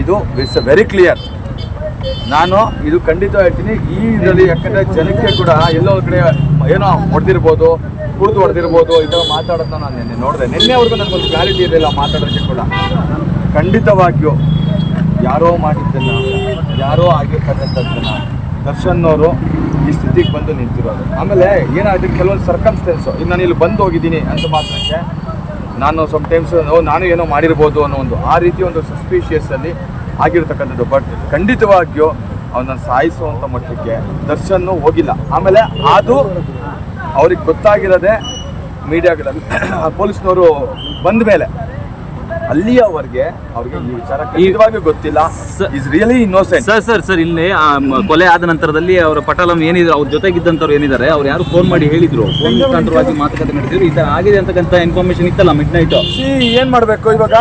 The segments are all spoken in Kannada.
ಇದು ಇಟ್ಸ್ ವೆರಿ ಕ್ಲಿಯರ್ ನಾನು ಇದು ಖಂಡಿತ ಹೇಳ್ತೀನಿ, ಈ ಇದರಲ್ಲಿ ಯಾಕಂದ್ರೆ ಜನಕ್ಕೆ ಕೂಡ ಎಲ್ಲೋ ಕಡೆ ಏನೋ ಹೊಡೆದಿರ್ಬೋದು ಕುಡಿದು ಹೊಡೆದಿರ್ಬೋದು ಥರ ಮಾತಾಡೋದನ್ನ ನಾನು ನಿನ್ನೆ ನೋಡಿದೆ. ನಿನ್ನೆವರೆಗೂ ಒಂದು ಕ್ಲಾರಿಟಿ ಇರಲಿಲ್ಲ ಮಾತಾಡೋದಕ್ಕೆ ಕೂಡ. ಖಂಡಿತವಾಗಿಯೂ ಯಾರೋ ಮಾಡಿದ್ದನ್ನ, ಯಾರೋ ಆಗಿರ್ತಕ್ಕಂಥದ್ದನ್ನ ದರ್ಶನ್ ಅವರು ಈ ಸ್ಥಿತಿಗೆ ಬಂದು ನಿಂತಿರೋದು. ಆಮೇಲೆ ಏನಾಗಿದೆ? ಕೆಲವೊಂದು ಸರ್ಕಮ್ಸ್ಟೆನ್ಸು ಇನ್ನು ನಾನು ಇಲ್ಲಿ ಬಂದು ಹೋಗಿದ್ದೀನಿ ಅಂತ ಮಾತ್ರಕ್ಕೆ ನಾನು ಸಮ್ ಟೈಮ್ಸ್ ಓ, ನಾನು ಏನೋ ಮಾಡಿರ್ಬೋದು ಅನ್ನೋ ಒಂದು ಆ ರೀತಿ ಒಂದು ಸಸ್ಪೀಷಿಯಸ್ ಅಲ್ಲಿ ಆಗಿರ್ತಕ್ಕಂಥದ್ದು. ಬಟ್ ಖಂಡಿತವಾಗಿಯೂ ಅವನ್ನ ಸಾಯಿಸುವಂಥ ಮಟ್ಟಕ್ಕೆ ದರ್ಶನ್ ಹೋಗಿಲ್ಲ. ಆಮೇಲೆ ಅದು ಅವ್ರಿಗೆ ಗೊತ್ತಾಗಿರೋದೆ ಮೀಡಿಯಾಗಳಲ್ಲಿ ಪೊಲೀಸ್ನವರು ಬಂದ ಮೇಲೆ ಅಲ್ಲಿಯವರೆಗೆ ಅವ್ರಿಗೆ ಈ ವಿಚಾರ ಖಂಡಿತವಾಗಿಯೂ ಗೊತ್ತಿಲ್ಲ. Is really innocent sir sir sir ಇಲ್ಲಿ ಆ, ಮ- ಕೊಲೆ ಆದ ನಂತರದಲ್ಲಿ ಅವರ ಪಟಲಂ ಏನಿದ್ರು ಅವ್ರ ಜೊತೆಗಿದ್ದಂಥವ್ರು ಏನಿದ್ದಾರೆ ಅವ್ರು ಯಾರು ಫೋನ್ ಮಾಡಿ ಹೇಳಿದ್ರು. ಫೋನ್ ಮುಖಾಂತರವಾಗಿ ಮಾತುಕತೆ ನಡೆಸಿದ್ರು ಈ ತರ ಆಗಿದೆ ಅಂತಕ್ಕಂಥ ಇನ್ಫಾರ್ಮೇಶನ್ ಇತ್ತಲ್ಲ ಮಿಡ್ ನೈಟ್ ಸಿ ಏನ್ ಮಾಡ್ಬೇಕು? ಇವಾಗ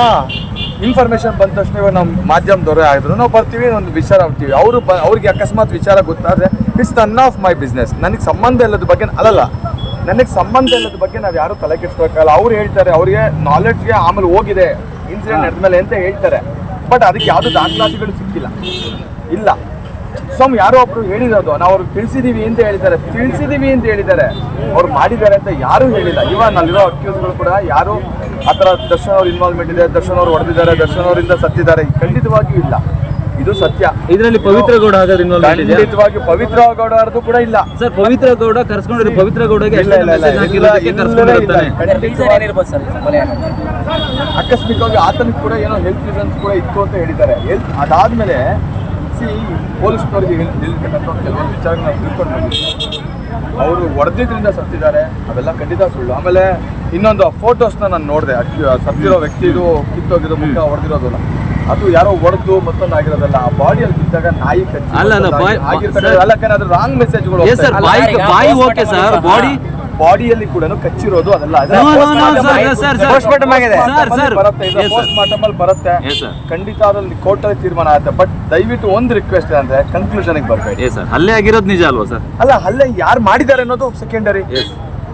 ಇನ್ಫಾರ್ಮೇಶನ್ ಬಂದ ತಕ್ಷಣ ಇವಾಗ ನಮ್ಮ ಮಾಧ್ಯಮದವರೇ ಆಗಿದ್ರು. ನಾವು ಬರ್ತೀವಿ ಒಂದು ವಿಚಾರ ಆಗ್ತೀವಿ ಅವರು ಬ ಅವ್ರಿಗೆ ಅಕಸ್ಮಾತ್ ವಿಚಾರ ಗೊತ್ತಾದ್ರೆ it's none of my business ನನಗೆ ಸಂಬಂಧ ಇಲ್ಲದ ಬಗ್ಗೆ ಅಲ್ಲಲ್ಲ. ನನಗೆ ಸಂಬಂಧ ಇಲ್ಲದ ಬಗ್ಗೆ ನಾವು ಯಾರು ತಲೆ ಕೆಡಿಸ್ಬೇಕಲ್ಲ ಅವ್ರು ಹೇಳ್ತಾರೆ ಅವ್ರಿಗೆ ನಾಲೆಡ್ಜ್ಗೆ ಆಮೇಲೆ ಹೋಗಿದೆ ಇನ್ಸಿಡೆಂಟ್ ನಡೆದ್ಮೇಲೆ ಅಂತ ಹೇಳ್ತಾರೆ. ಬಟ್ ಅದಕ್ಕೆ ಯಾವುದು ದಾಖಲಾತಿಗಳು ಸಿಕ್ಕಿಲ್ಲ. ಇಲ್ಲ. ಸಮ್ ಯಾರೋ ಒಬ್ರು ಹೇಳಿರೋದು ನಾವು ಅವ್ರಿಗೆ ತಿಳಿಸಿದೀವಿ ಅಂತ ಹೇಳಿದ್ದಾರೆ. ತಿಳಿಸಿದೀವಿ ಅಂತ ಹೇಳಿದ್ದಾರೆ. ಅವ್ರು ಮಾಡಿದ್ದಾರೆ ಅಂತ ಯಾರೂ ಹೇಳಿಲ್ಲ. ಇವಾಗ ಅಲ್ಲಿರೋ ಅಕ್ಯೂಸ್ಗಳು ಕೂಡ ಯಾರು ಆ ಥರ ದರ್ಶನ್ ಅವ್ರ ಇನ್ವಾಲ್ವ್ಮೆಂಟ್ ಇದೆ ದರ್ಶನ್ ಅವ್ರು ಹೊಡೆದಿದ್ದಾರೆ ದರ್ಶನ್ ಅವರಿಂದ ಸತ್ತಿದ್ದಾರೆ ಖಂಡಿತವಾಗಿಯೂ ಇಲ್ಲ. ಇದು ಸತ್ಯ. ಇದರಲ್ಲಿ ಪವಿತ್ರ ಗೌಡ ಹಾಗಾದ್ರೆ ಇನ್ವಾಲ್ವ್ ಖಂಡಿತವಾಗಿ ಪವಿತ್ರ ಗೌಡ ಅವ್ರದ್ದು ಕೂಡ ಇಲ್ಲ. ಸರ್ ಪವಿತ್ರ ಗೌಡ ಕರ್ಸ್ಕೊಂಡಿರೋ ಪವಿತ್ರ ಗೌಡಗೆ ಆಕಸ್ಮಿಕವಾಗಿ ಆತನಿಗೆ ಕೂಡ ಏನೋ ಹೆಲ್ತ್ ರೀಸನ್ಸ್ ಕೂಡ ಇತ್ತು ಅಂತ ಹೇಳಿದ್ದಾರೆ. ಹೆಲ್ತ್ ಅದಾದ್ಮೇಲೆ ಸಿ ಪೊಲೀಸ್ನವ್ರಿಗೆ ಹೇಳಿರ್ತಕ್ಕಂಥ ಕೆಲವೊಂದು ವಿಚಾರಗಳನ್ನ ನಾವು ತಿಳ್ಕೊಂಡು ಬಂದಿದ್ದೀವಿ. ಅವರು ಹೊಡೆದಿದ್ರಿಂದ ಸತ್ತಿದ್ದಾರೆ. ಅವೆಲ್ಲ ಖಂಡಿತ ಸುಳ್ಳು. ಆಮೇಲೆ ಇನ್ನೊಂದು ಫೋಟೋಸ್ನ ನಾನು ನೋಡಿದೆ. ಸತ್ತಿರೋ ವ್ಯಕ್ತಿದು ಕಿತ್ತೋಗಿರೋ ಮುಖ ಹೊಡೆದಿರೋದಲ್ಲ ಅದು ಯಾರೋ ಹೊಡೆದು ಮತ್ತೊಂದು ಆಗಿರೋದಲ್ಲ ಆ ಬಾಡಿಯಲ್ಲಿ ಬಿದ್ದಾಗ ನಾಯಿ ಕಚ್ಚಿ ಅಲ್ಲ, ಅಲ್ಲ, ಬಾಯ್- ಅಲ್ಲ ಅದು ರಾಂಗ್ ಮೆಸೇಜ್ಗಳು ಎಸ್ ಸರ್ ಬಾಯಿ ಬಾಯಿ ಓಕೆ ಸರ್ ಬಾಡಿ ಬಾಡಿಯಲ್ಲಿ ಕೂಡ ಕಚ್ಚಿರೋದು ಅದೆಲ್ಲ. No, no, no, sir, yes, sir, sir. Postmortem ಆಗಿದೆ. Sir, sir. ಬರುತ್ತೆ Yes, sir. ಪೋಸ್ಟ್ ಮಾರ್ಟಮ್ ಅಲ್ಲಿ ಬರುತ್ತೆ. Yes, sir. ಖಂಡಿತ ಅದ್ರಲ್ಲಿ ಕೋರ್ಟಲ್ಲಿ ತೀರ್ಮಾನ ಆಗುತ್ತೆ. ಬಟ್ ದಯವಿಟ್ಟು ಒಂದು ರಿಕ್ವೆಸ್ಟ್ ಅಂದ್ರೆ ಕನ್ಕ್ಲೂಷನ್ ಬರ್ಬೇಡಿ. ಏ ಸರ್ ಹಲ್ಲೆ ಆಗಿರೋದು ನಿಜ ಅಲ್ವಾ ಸರ್ ಅಲ್ಲ ಅಲ್ಲೇ ಯಾರು ಮಾಡಿದ್ದಾರೆ ಅನ್ನೋದು ಸೆಕೆಂಡರಿ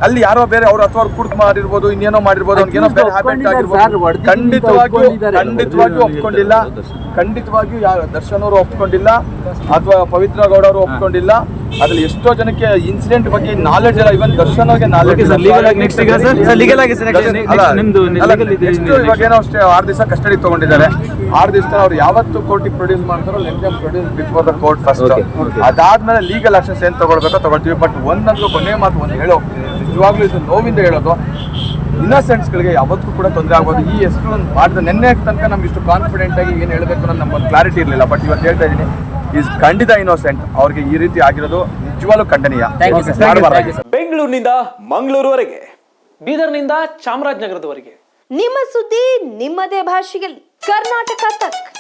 ಅಲ್ಲಿ ಯಾರೋ ಬೇರೆ ಅವ್ರ ಅಥವಾ ಕುಡ್ ಮಾಡಿರ್ಬೋದು ಇನ್ನೇನೋ ಮಾಡಿರ್ಬೋದು ಅವ್ನಿಗೇನೋ ಬೇರೆ ಹ್ಯಾಬಿಟ್ ಆಗಿರ್ಬೋದು. ಖಂಡಿತವಾಗಿಯೂ ಖಂಡಿತವಾಗಿಯೂ ಒಪ್ಕೊಂಡಿಲ್ಲ. ಖಂಡಿತವಾಗಿಯೂ ಯಾರು ದರ್ಶನ್ ಅವರು ಒಪ್ಕೊಂಡಿಲ್ಲ ಅಥವಾ ಪವಿತ್ರ ಗೌಡ ಅವರು ಒಪ್ಕೊಂಡಿಲ್ಲ. ಅದ್ರಲ್ಲಿ ಎಷ್ಟೋ ಜನಕ್ಕೆ ಇನ್ಸಿಡೆಂಟ್ ಬಗ್ಗೆ ನಾಲೆಜ್ ಇಲ್ಲ. ಇವನ್ ದರ್ಶನ್ ಅವ್ರಿಗೆ ನಾಲೆಜ್ ಇವಾಗ ಏನೋ ಅಷ್ಟೇ ಆರು ದಿವಸ ಕಸ್ಟಡಿ ತಗೊಂಡಿದ್ದಾರೆ. ಆರು ದಿವಸ ಅವ್ರು ಯಾವತ್ತು ಕೋರ್ಟಿಗೆ ಪ್ರೊಡ್ಯೂಸ್ ಮಾಡ್ತಾರೋ let them produce before the court first. ಅದಾದ್ಮೇಲೆ ಲೀಗಲ್ ಆಕ್ಷನ್ಸ್ ಏನ್ ತಗೊಳ್ಬೇಕೋ ತಗೊಳ್ತೀವಿ. ಬಟ್ ಒಂದಂತೂ ಕೊನೆ ಮಾತು ಒಂದು ಹೇಳೋ ನಿಜವಾಗ್ಲೂ ಇದು ನೋವಿಂದ ಹೇಳೋದು ಇನ್ನಸೆಂಟ್ಸ್ಗಳಿಗೆ ಯಾವತ್ತೂ ಕೂಡ ತೊಂದರೆ ಆಗ್ಬೋದು ಈ ಹೆಸರು ಮಾಡಿದ ನಿನ್ನೆ ತನಕ ನಮ್ಗೆ ಇಷ್ಟು ಕಾನ್ಫಿಡೆಂಟ್ ಆಗಿ ಏನು ಹೇಳಬೇಕು ಅನ್ನೋದು ನಮ್ಗೊಂದು ಕ್ಲಾರಿಟಿ ಇರಲಿಲ್ಲ. ಬಟ್ ಇವತ್ತು ಹೇಳ್ತಾ ಇದ್ದೀನಿ ಈಸ್ ಖಂಡಿತ ಇನ್ನೋಸೆಂಟ್ ಅವ್ರಿಗೆ ಈ ರೀತಿ ಆಗಿರೋದು ನಿಜವಾಗ್ಲೂ ಖಂಡನೀಯ. ಬೆಂಗಳೂರಿನಿಂದ ಮಂಗಳೂರುವರೆಗೆ. ಬೀದರ್ನಿಂದ ಚಾಮರಾಜನಗರದವರೆಗೆ. ನಿಮ್ಮ ಸುದ್ದಿ ನಿಮ್ಮದೇ ಭಾಷೆಯಲ್ಲಿ. कर्नाटका तक।